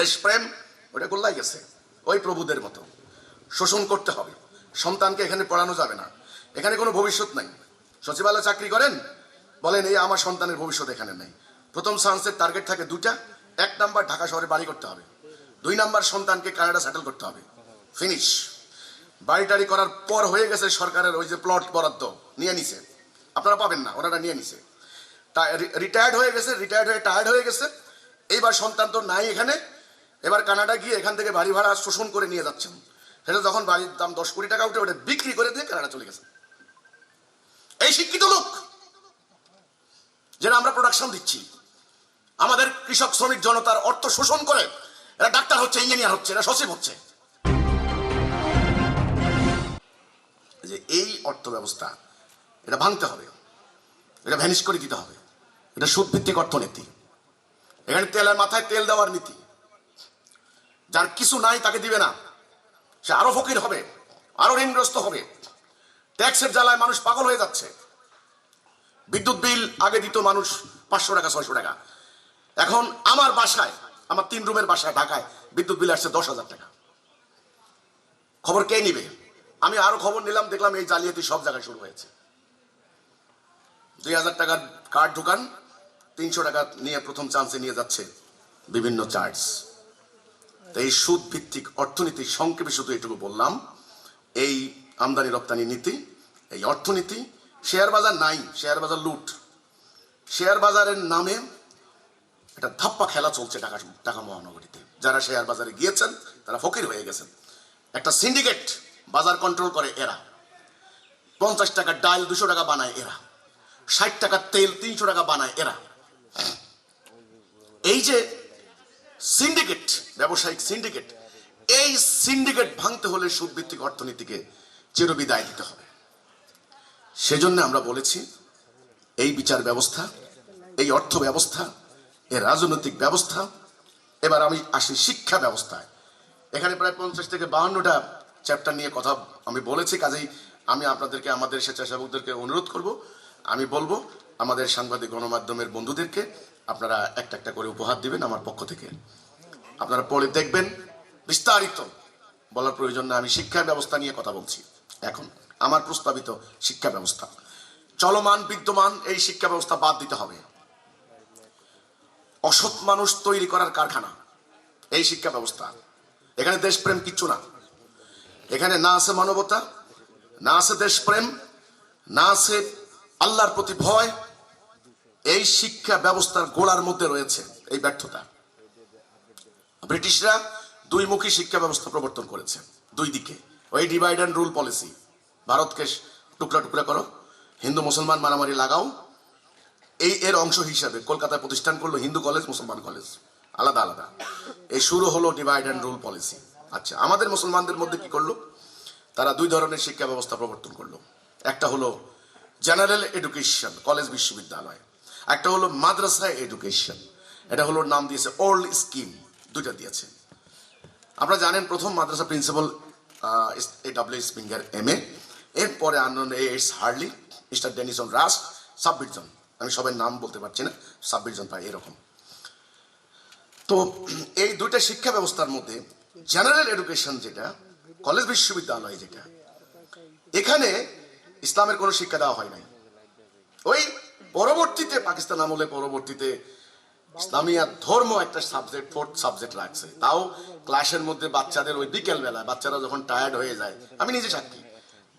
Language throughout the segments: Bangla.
দেশপ্রেম ওটা গোল্লাই গেছে। ওই প্রভুদের মতো। শোষণ করতে হবে। সন্তানকে এখানে পড়ানো যাবে না। এখানে কোনো ভবিষ্যৎ নাই। সচিবালয় চাকরি করেন, বলেন, এই আমার সন্তানের ভবিষ্যৎ এখানে নেই। প্রথম চান্সের টার্গেট থাকে দুটা এক নাম্বার ঢাকা শহরে বাড়ি করতে হবে। দুই নাম্বার সন্তানকে কানাডা সেটেল করতে হবে। ফিনিশ বাড়ি টাড়ি করার পর হয়ে গেছে সরকারের ওই যে প্লট বরাদ্দ। নিয়ে নিছে। আপনারা পাবেন না, ওনারা নিয়ে নিছে। রিটায়ার্ড হয়ে গেছে রিটায়ার্ড হয়ে টায়ার্ড হয়ে গেছে। এইবার সন্তান তো নাই এখানে। এবার কানাডা গিয়ে এখান থেকে বাড়ি ভাড়া শোষণ করে নিয়ে যাচ্ছেন সেটা যখন বাড়ির দাম দশ কোটি টাকা উঠে ওটা বিক্রি করে দিয়ে কানাডা চলে গেছে। এই শিক্ষিত লোক যেটা আমরা প্রোডাকশন দিচ্ছি। আমাদের কৃষক শ্রমিক জনতার অর্থ শোষণ করে, এরা ডাক্তার হচ্ছে ইঞ্জিনিয়ার হচ্ছে, এরা সচিব হচ্ছে। যে এই অর্থ ব্যবস্থা এটা ভাঙতে হবে। এটা ভ্যানিশ করে দিতে হবে। এটা সুদ সুদভিত্তিক অর্থনীতি। এখানে তেলের মাথায় তেল দেওয়ার নীতি। যার কিছু নাই তাকে দিবে না। সে আরও ফকির হবে, আরও ঋণগ্রস্ত হবে। ট্যাক্সের জ্বালায় মানুষ পাগল হয়ে যাচ্ছে। বিদ্যুৎ বিল, আগে দিত মানুষ পাঁচশো টাকা, ছয়শো টাকা। এখন আমার বাসায়, আমার তিন রুমের বাসায়, ঢাকায় বিদ্যুৎ বিল আসছে দশ হাজার টাকা। খবর কে নিবে? আমি আরও খবর নিলাম, দেখলাম এই জালিয়াতি সব জায়গায় শুরু হয়েছে। দুই হাজার টাকার কার্ড ঢুকান, তিনশো টাকা নিয়ে প্রথম চান্সে নিয়ে যাচ্ছে বিভিন্ন চার্জ এই সুদ ভিত্তিক অর্থনীতি সংক্ষেপে শুধু এটুকু বললাম, এই আমদানি রপ্তানি নীতি, এই অর্থনীতি শেয়ার বাজার নাই, শেয়ার বাজার লুট। শেয়ার বাজারের নামে একটা ধাপ্পা খেলা চলছে ঢাকা ঢাকা মহানগরীতে। যারা শেয়ার বাজারে গিয়েছেন, তারা ফকির হয়ে গেছেন। একটা সিন্ডিকেট বাজার কন্ট্রোল করে এরা। পঞ্চাশ টাকা ডাল দুশো টাকা বানায় এরা। ষাট টাকার তেল তিনশো টাকা বানায় এরা। এই যে সিন্ডিকেট ব্যবসায়িক সিন্ডিকেট এই সিন্ডিকেট ভাঙতে হলে সুদভিত্তিক অর্থনীতিকে চিরবিদায় দিতে হবে। সেজন্য আমরা বলেছি, এই বিচার ব্যবস্থা, এই অর্থ ব্যবস্থা এই রাজনৈতিক ব্যবস্থা, এবার আমি আসি শিক্ষা ব্যবস্থায়। এখানে প্রায় পঞ্চাশ থেকে বাহান্নটা চ্যাপ্টার নিয়ে কথা আমি বলেছি, কাজেই আমি আপনাদেরকে, আমাদের স্বেচ্ছাসেবকদেরকে অনুরোধ করব। আমি বলব, আমাদের সাংবাদিক গণমাধ্যমের বন্ধুদেরকে আপনারা একটা একটা করে উপহার দিবেন আমার পক্ষ থেকে। আপনারা পড়ে দেখবেন বিস্তারিত। বলার প্রয়োজন না, আমি শিক্ষা ব্যবস্থা নিয়ে কথা বলছি। এখন আমার প্রস্তাবিত শিক্ষা ব্যবস্থা। চলমান, বিদ্যমান এই শিক্ষা ব্যবস্থা বাদ দিতে হবে। অসৎ মানুষ তৈরি করার কারখানা, এই শিক্ষা ব্যবস্থা। এখানে দেশপ্রেম কিচ্ছু না। এখানে না আছে মানবতা, না আছে দেশপ্রেম, না আছে আল্লাহর প্রতি ভয়। এই শিক্ষা ব্যবস্থার গোড়ার মধ্যে রয়েছে এই ব্যর্থতা। ব্রিটিশরা দুইমুখী শিক্ষা ব্যবস্থা প্রবর্তন করেছে, দুই দিকে। ওই ডিভাইড অ্যান্ড রুল পলিসি ভারতকে টুকরা টুকরা করো, হিন্দু মুসলমান মারামারি লাগাও। এই এর অংশ হিসাবে কলকাতায় প্রতিষ্ঠান করল হিন্দু কলেজ, মুসলমান কলেজ। আলাদা আলাদা। এই শুরু হলো ডিভাইড অ্যান্ড রুল পলিসি আচ্ছা আমাদের মুসলমানদের মধ্যে কি করল? তারা দুই ধরনের শিক্ষা ব্যবস্থা প্রবর্তন করল। একটা হলো জেনারেল এডুকেশন কলেজ বিশ্ববিদ্যালয়। একটা হলো মাদ্রাসা এডুকেশন এটা হলো নাম দিয়েছে ওল্ড স্কিম দুইটা দিয়েছে। আপনারা জানেন প্রথম মাদ্রাসা principal A W Sprenger M A এরপরে আনন্দ S Harley mister Denison Ross, ছাব্বিশ আমি সবাই নাম বলতে পারছি না, ছাব্বিশ জন পাই এরকম। তো এই দুইটা শিক্ষা ব্যবস্থার মধ্যে জেনারেল এডুকেশন যেটা কলেজ বিশ্ববিদ্যালয় যেটা, এখানে ইসলামের কোনো শিক্ষা দেওয়া হয় নাই। ওই পরবর্তীতে, পাকিস্তান আমলে পরবর্তীতে ইসলামিয়া ধর্ম একটা সাবজেক্ট ফোর্থ সাবজেক্ট রাখছে তাও ক্লাসের মধ্যে বাচ্চাদের ওই বিকেল বেলায় বাচ্চারা যখন টায়ার্ড হয়ে যায়, আমি নিজে সাক্ষী।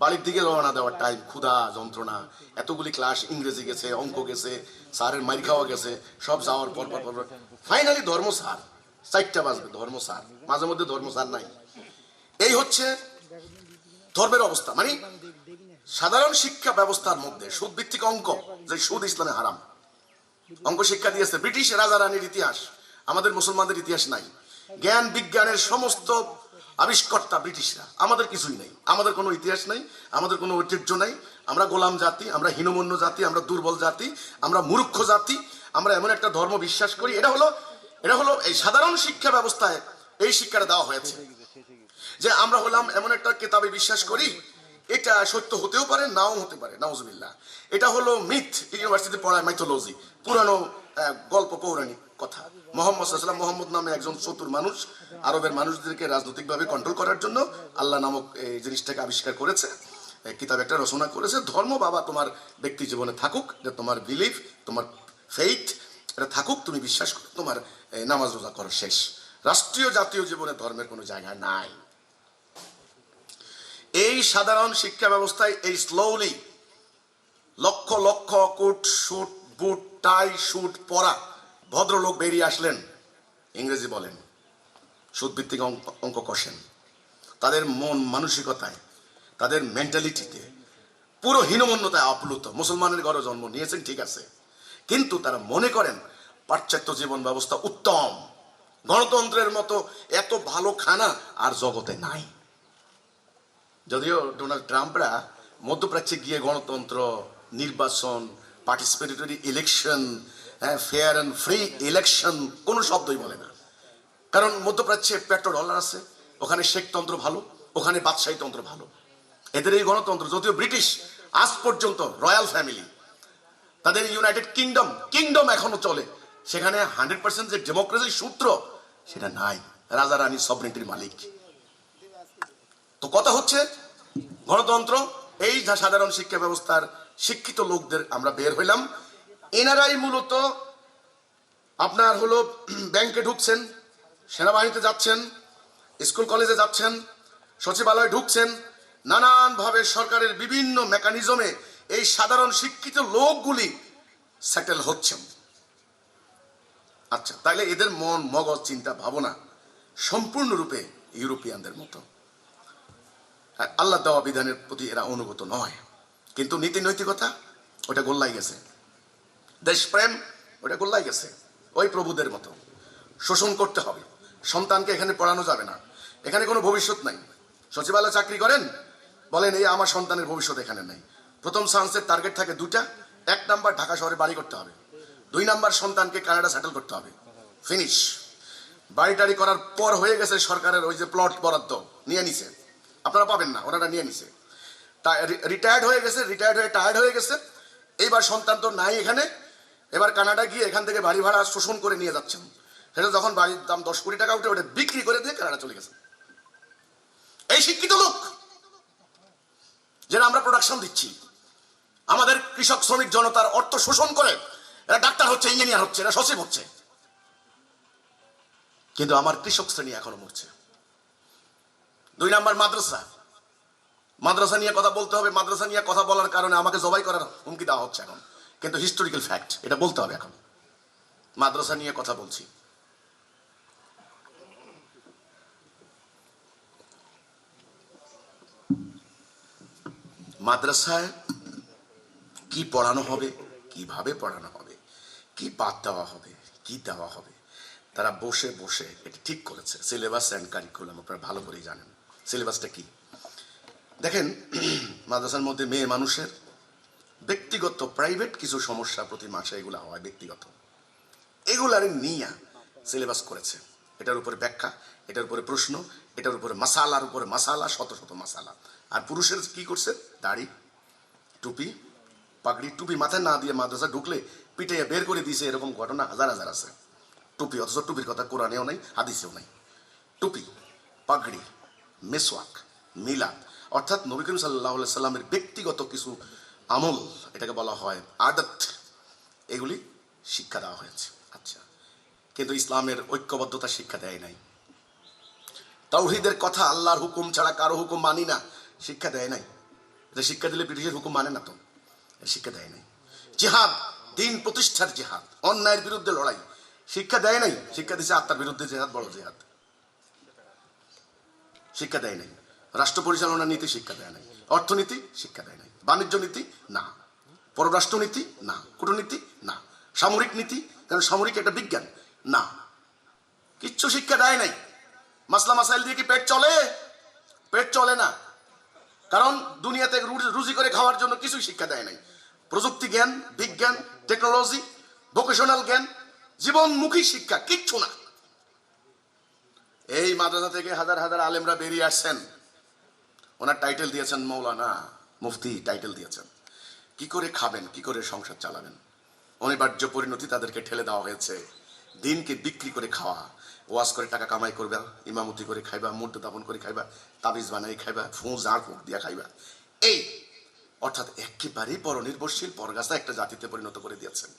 বাড়ির দিকে রওনা দেওয়ার টাইম ক্ষুধা, যন্ত্রণা, এতগুলি ক্লাস ইংরেজি গেছে, অঙ্ক গেছে, স্যারের মাইর খাওয়া গেছে, সব যাওয়ার পর পর পর ফাইনালি ধর্ম স্যার, চারটা বাজবে, ধর্ম স্যার। মাঝে মধ্যে ধর্ম স্যার নাই। এই হচ্ছে ধর্মের অবস্থা। মানে সাধারণ শিক্ষা ব্যবস্থার মধ্যে সুদ ভিত্তিক অঙ্ক, যে সুদ ইসলামে হারাম। অঙ্ক শিক্ষা দিয়েছে, ব্রিটিশ রাজা রানীর ইতিহাস। আমাদের মুসলমানদের ইতিহাস নাই। জ্ঞান বিজ্ঞানের সমস্ত আবিষ্কর্তা ব্রিটিশরা। আমাদের কিছুই নাই। আমাদের কোনো ইতিহাস নাই, আমাদের কোনো ঐতিহ্য নাই। আমরা গোলাম জাতি, আমরা হীনমন্য জাতি, আমরা দুর্বল জাতি, আমরা মূর্খ জাতি, আমরা এমন একটা ধর্ম বিশ্বাস করি। এটা হলো এটা হলো এই সাধারণ শিক্ষা ব্যবস্থায় এই শিক্ষাটা দেওয়া হয়েছে। যে আমরা হলাম এমন একটা কেতাবে বিশ্বাস করি এটা সত্য হতেও পারে, নাও হতে পারে, নাউজুবিল্লাহ। এটা হলো মিথ ইউনিভার্সিটিতে পড়ায় মাইথোলজি পুরানো গল্প, পৌরাণিক কথা। মোহাম্মদ সাল্লাম মোহাম্মদ নামে একজন চতুর মানুষ, আরবের মানুষদেরকে রাজনৈতিকভাবে কন্ট্রোল করার জন্য আল্লাহ নামক এই জিনিসটাকে আবিষ্কার করেছে। কিতাব একটা রচনা করেছে, ধর্ম বাবা, তোমার ব্যক্তি জীবনে থাকুক, এটা তোমার বিলিফ তোমার ফেইথ এটা থাকুক, তুমি বিশ্বাস করো, তোমার নামাজ রোজা করো শেষ। রাষ্ট্রীয় জাতীয় জীবনে ধর্মের কোনো জায়গা নাই। এই সাধারণ শিক্ষা ব্যবস্থায় এই স্লোলি লক্ষ লক্ষ coat suit boot tie suit পরা ভদ্রলোক বেরিয়ে আসলেন। ইংরেজি বলেন, সুদভিত্তিক অঙ্ক অঙ্ক কষেন। তাদের মন মানসিকতায়, তাদের মেন্টালিটিতে পুরো হীনমন্যতায় আপ্লুত। মুসলমানের ঘরে জন্ম নিয়েছেন, ঠিক আছে। কিন্তু তারা মনে করেন, পাশ্চাত্য জীবন ব্যবস্থা উত্তম। গণতন্ত্রের মতো এত ভালো খানা আর জগতে নাই। যদিও ডোনাল্ড ট্রাম্পরা মধ্যপ্রাচ্যে গিয়ে গণতন্ত্র, নির্বাচন পার্টিসিপেটরি ইলেকশন হ্যাঁ ফেয়ার অ্যান্ড ফ্রি ইলেকশন কোনো শব্দই বলে না। কারণ মধ্যপ্রাচ্যে পেট্রো ডলার আছে, ওখানে শেখতন্ত্র ভালো, ওখানে বাদশাহী তন্ত্র ভালো। এদের এই গণতন্ত্র, যদিও ব্রিটিশ আজ পর্যন্ত রয়্যাল ফ্যামিলি, তাদের ইউনাইটেড কিংডম কিংডম এখনও চলে, সেখানে হান্ড্রেড পার্সেন্ট যে ডেমোক্রেসির সূত্র, সেটা নাই। রাজা রানী সবরিটির মালিক। তো কথা হচ্ছে, গণতন্ত্র, এই সাধারণ শিক্ষা ব্যবস্থার শিক্ষিত লোকদের আমরা বের হইলাম। এনারাই মূলত আপনার হলো ব্যাংকে ঢুকছেন, সেনাবাহিনীতে যাচ্ছেন, স্কুল কলেজে যাচ্ছেন, সচিবালয়ে ঢুকছেন, নানানভাবে সরকারের বিভিন্ন মেকানিজমে এই সাধারণ শিক্ষিত লোকগুলি সেটেল হচ্ছেন। আচ্ছা তাহলে এদের মন মগজ চিন্তা ভাবনা সম্পূর্ণরূপে ইউরোপিয়ানদের মতো। আল্লাহ দেওয়া বিধানের প্রতি এরা অনুগত নয়। কিন্তু নীতি নৈতিকতা, ওটা গোল্লাই গেছে। দেশপ্রেম, ওটা গোল্লাই গেছে। ওই প্রভুদের মতো। শোষণ করতে হবে। সন্তানকে এখানে পড়ানো যাবে না। এখানে কোনো ভবিষ্যৎ নাই। সচিবালয় চাকরি করেন, বলেন, এই আমার সন্তানের ভবিষ্যৎ এখানে নেই। প্রথম চান্সের টার্গেট থাকে দুটা এক নাম্বার ঢাকা শহরে বাড়ি করতে হবে। দুই নাম্বার সন্তানকে কানাডা সেটেল করতে হবে। ফিনিশ বাড়ি টাড়ি করার পর হয়ে গেছে সরকারের ওই যে প্লট বরাদ্দ। নিয়ে নিছে। আপনারা পাবেন না, ওনারা নিয়ে নিছে। তা রিটায়ার্ড হয়ে গেছে রিটায়ার্ড হয়ে টায়ার্ড হয়ে গেছে। এইবার সন্তান তো নাই এখানে। এবার কানাডা গিয়ে এখান থেকে বাড়ি ভাড়া শোষণ করে নিয়ে যাচ্ছেন। সেটা যখন বাড়ির দাম দশ কোটি টাকা উঠে, ওটা বিক্রি করে দিয়ে কানাডা চলে গেছে। এই শিক্ষিত লোক যেটা আমরা প্রোডাকশন দিচ্ছি, আমাদের কৃষক শ্রমিক জনতার অর্থ শোষণ করে, এরা ডাক্তার হচ্ছে ইঞ্জিনিয়ার হচ্ছে, এরা সচিব হচ্ছে। কিন্তু আমার কৃষক শ্রেণি এখনও মরছে। দুই নাম্বার মাদ্রাসা। মাদ্রাসা নিয়ে কথা বলতে হবে, মাদ্রাসা নিয়ে কথা বলার কারণে আমাকে জবাই করার হুমকি দেওয়া হচ্ছে এখন। কিন্তু হিস্টোরিক্যাল ফ্যাক্ট এটা বলতে হবে এখন। মাদ্রাসা নিয়ে কথা বলছি। মাদ্রাসায় কি পড়ানো হবে, কীভাবে পড়ানো হবে, কি বাদ দেওয়া হবে, কি দেওয়া হবে, তারা বসে বসে এটা ঠিক করেছে। সিলেবাস অ্যান্ড কারিকুলাম আপনারা ভালো করেই জানেন। সিলেবাসটা কি? দেখেন, মাদ্রাসার মধ্যে মেয়ে মানুষের ব্যক্তিগত প্রাইভেট কিছু সমস্যা প্রতি মাসে এগুলো হয় ব্যক্তিগত। এগুলার নিয়ে সিলেবাস করেছে। এটার উপরে ব্যাখ্যা, এটার উপরে প্রশ্ন, এটার উপরে মাসালার উপরে মাসালা, শত শত মাসালা। আর পুরুষের কি করছে? দাড়ি, টুপি, পাগড়ি, টুপি মাথায় না দিয়ে মাদ্রাসা ঢুকলে পিঠে বের করে দিয়েছে এরকম ঘটনা হাজার হাজার আছে। টুপি, অথচ টুপির কথা কোরআনেও নাই, হাদিসেও নাই। টুপি, পাগড়ি মেসওয়াক, মিলাদ। অর্থাৎ নবী করিম সাল্লাহ সাল্লামের ব্যক্তিগত কিছু আমল, এটাকে বলা হয় আদত। এগুলি শিক্ষা দেওয়া হয়েছে। আচ্ছা কিন্তু ইসলামের ঐক্যবদ্ধতা শিক্ষা দেয় নাই। তাওহিদের কথা আল্লাহর হুকুম ছাড়া কারও হুকুম মানি না, শিক্ষা দেয় নাই। এটা শিক্ষা দিলে ব্রিটিশের হুকুম মানে না তো। শিক্ষা দেয় নাই। জিহাদ, দিন প্রতিষ্ঠার জিহাদ, অন্যায়ের বিরুদ্ধে লড়াই, শিক্ষা দেয় নাই। শিক্ষা দিচ্ছে আত্মার বিরুদ্ধে জেহাদ, বড় জেহাদ। শিক্ষা দেয় নাই। রাষ্ট্র পরিচালনা নীতি শিক্ষা দেয় নাই। অর্থনীতি শিক্ষা দেয় নাই। বাণিজ্য নীতি, না। পররাষ্ট্রনীতি না। কূটনীতি, না। সামরিক নীতি, কারণ সামরিক একটা বিজ্ঞান, না। কিচ্ছু শিক্ষা দেয় নাই। মাসলা মাসাইল দিয়ে কি পেট চলে? পেট চলে না। কারণ দুনিয়াতে রুজি করে খাওয়ার জন্য কিছুই শিক্ষা দেয় নাই। প্রযুক্তি জ্ঞান, বিজ্ঞান, টেকনোলজি, ভোকেশনাল জ্ঞান, জীবনমুখী শিক্ষা, কিচ্ছু না। এই মাদ্রাসা থেকে হাজার হাজার আলেমরা বেরিয়ে আসছেন। ওনার টাইটেল দিয়েছেন মৌলানা মুফতি টাইটেল দিয়েছেন। কি করে খাবেন, কি করে সংসার চালাবেন? অনিবার্য পরিণতি তাদেরকে ঠেলে দেওয়া হয়েছে। দিনকে বিক্রি করে খাওয়া, ওয়াজ করে টাকা কামাই করবা, ইমামতি করে খাইবা, মূর্তি দাপন করে খাইবা, তাবিজ বানাই খাইবা, ফু জাঁড় ফুক দিয়া খাইবা। এই অর্থাৎ একেবারেই পরনির্ভরশীল, পরগাছা একটা জাতিতে পরিণত করে দিয়েছেন।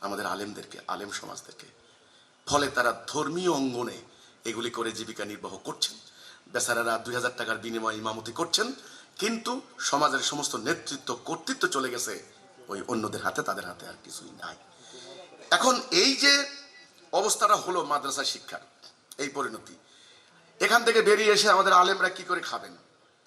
আমাদের আলেমদেরকে, আলেম সমাজদেরকে। ফলে তারা ধর্মীয় অঙ্গনে এগুলি করে জীবিকা নির্বাহ করছেন। বেচারারা দুই হাজার টাকার বিনিময়ে ইমামতি করছেন, কিন্তু সমাজের সমস্ত নেতৃত্ব, কর্তৃত্ব চলে গেছে। ওই অন্যদের হাতে, তাদের হাতে আর কিছুই নাই। এখন এই যে অবস্থাটা হলো মাদ্রাসা শিক্ষার, এই পরিণতি। এখান থেকে বেরিয়ে এসে আমাদের আলেমরা কি করে খাবেন?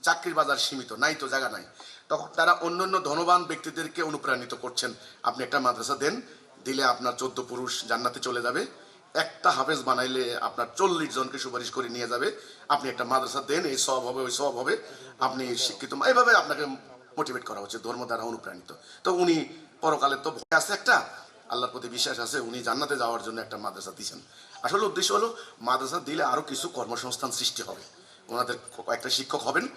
চাকরির বাজার সীমিত, নাই তো, জায়গা নাই। তখন তারা অন্যান্য ধনবান ব্যক্তিদেরকে অনুপ্রাণিত করছেন। আপনি একটা মাদ্রাসা দেন, দিলে আপনার চোদ্দ পুরুষ জান্নাতে চলে যাবে। একটা হাফেজ বানাইলে আপনার চল্লিশ জনকে সুপারিশ করে নিয়ে যাবে। আপনি একটা মাদ্রাসা দেন, এই সব হবে, ওই সব হবে। আপনি শিক্ষিত এইভাবে আপনাকে মোটিভেট করা হচ্ছে, ধর্ম দ্বারা অনুপ্রাণিত। তো উনি পরকালে তো ভয় আছে একটা, আল্লাহর প্রতি বিশ্বাস আছে, উনি জান্নাতে যাওয়ার জন্য একটা মাদ্রাসা দিয়েছেন। আসলে উদ্দেশ্য হলো, মাদ্রাসা দিলে আরও কিছু কর্মসংস্থান সৃষ্টি হবে। ওনাদের একটা শিক্ষক হবেন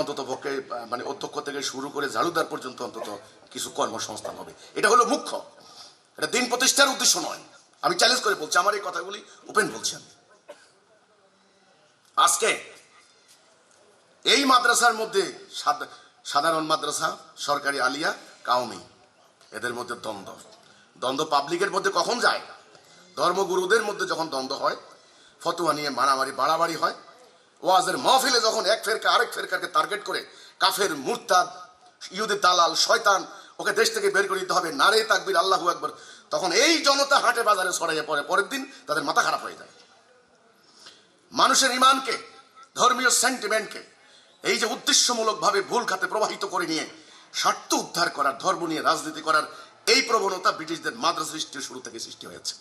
অন্তত পক্ষে মানে অধ্যক্ষ থেকে শুরু করে ঝাড়ুদার পর্যন্ত অন্তত কিছু কর্মসংস্থান হবে। এটা হলো মুখ্য। এটা দিন প্রতিষ্ঠার উদ্দেশ্য নয়। আমি চ্যালেঞ্জ করে বলছি, আমার এই কথাগুলি ওপেন বলছি আমি। আজকে এই মাদ্রাসার মধ্যে সাধারণ মাদ্রাসা, সরকারি আলিয়া, কাউমি, এদের মধ্যে দ্বন্দ্ব। দ্বন্দ্ব পাবলিকের মধ্যে কখন যায়? ধর্মগুরুদের মধ্যে যখন দ্বন্দ্ব হয়, ফতোয়া নিয়ে মারামারি, বাড়াবাড়ি হয়, ওয়াজের মহফিলে যখন এক ফেরকা আরেক ফেরকাকে টার্গেট করে, কাফের, মুরতাদ, ইহুদের দালাল, শয়তান, ওকে দেশ থেকে বের করে দিতে হবে নারে তাকবির আল্লাহু একবার তখন এই জনতা হাটে বাজারে ছড়াইয়ে পড়ে। পরের দিন তাদের মাথা খারাপ হয়ে যায়। মানুষের ইমানকে, ধর্মীয় সেন্টিমেন্টকে এই যে উদ্দেশ্যমূলকভাবে ভুল খাতে প্রবাহিত করে নিয়ে স্বার্থ উদ্ধার করার, ধর্ম নিয়ে রাজনীতি করার এই প্রবণতা ব্রিটিশদের মাদ্রাসা সৃষ্টির শুরু থেকে সৃষ্টি হয়েছে।